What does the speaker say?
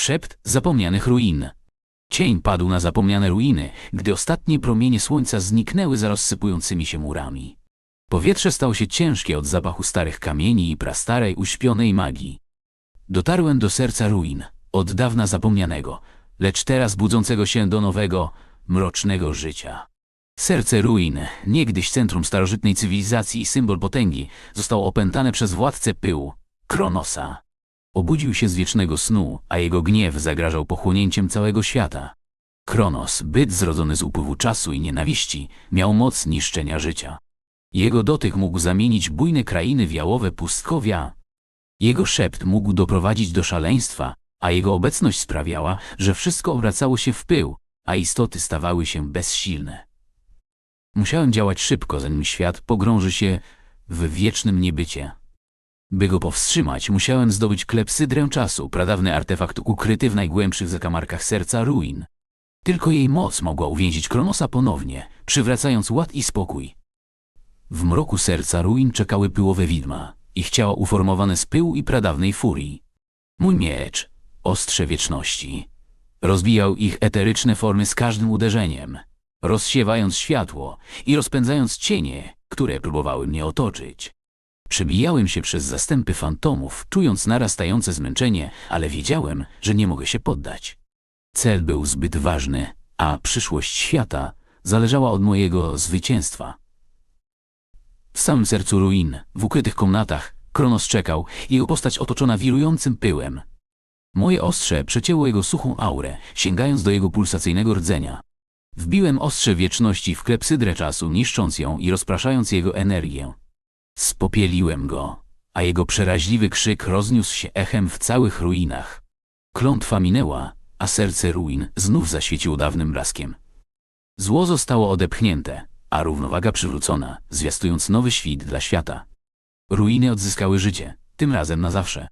Szept zapomnianych ruin. Cień padł na zapomniane ruiny, gdy ostatnie promienie słońca zniknęły za rozsypującymi się murami. Powietrze stało się ciężkie od zapachu starych kamieni i prastarej, uśpionej magii. Dotarłem do serca ruin, od dawna zapomnianego, lecz teraz budzącego się do nowego, mrocznego życia. Serce ruin, niegdyś centrum starożytnej cywilizacji i symbol potęgi, zostało opętane przez władcę pyłu, Kronosa. Obudził się z wiecznego snu, a jego gniew zagrażał pochłonięciem całego świata. Kronos, byt zrodzony z upływu czasu i nienawiści, miał moc niszczenia życia. Jego dotyk mógł zamienić bujne krainy w jałowe pustkowia. Jego szept mógł doprowadzić do szaleństwa, a jego obecność sprawiała, że wszystko obracało się w pył, a istoty stawały się bezsilne. Musiałem działać szybko, zanim świat pogrąży się w wiecznym niebycie. By go powstrzymać, musiałem zdobyć klepsydrę czasu, pradawny artefakt ukryty w najgłębszych zakamarkach serca ruin. Tylko jej moc mogła uwięzić Kronosa ponownie, przywracając ład i spokój. W mroku serca ruin czekały pyłowe widma, ich ciała uformowane z pyłu i pradawnej furii. Mój miecz, ostrze wieczności, rozbijał ich eteryczne formy z każdym uderzeniem, rozsiewając światło i rozpędzając cienie, które próbowały mnie otoczyć. Przebijałem się przez zastępy fantomów, czując narastające zmęczenie, ale wiedziałem, że nie mogę się poddać. Cel był zbyt ważny, a przyszłość świata zależała od mojego zwycięstwa. W samym sercu ruin, w ukrytych komnatach, Kronos czekał, jego postać otoczona wirującym pyłem. Moje ostrze przecięło jego suchą aurę, sięgając do jego pulsacyjnego rdzenia. Wbiłem ostrze wieczności w klepsydrę czasu, niszcząc ją i rozpraszając jego energię. Spopieliłem go, a jego przeraźliwy krzyk rozniósł się echem w całych ruinach. Klątwa minęła, a serce ruin znów zaświeciło dawnym blaskiem. Zło zostało odepchnięte, a równowaga przywrócona, zwiastując nowy świt dla świata. Ruiny odzyskały życie, tym razem na zawsze.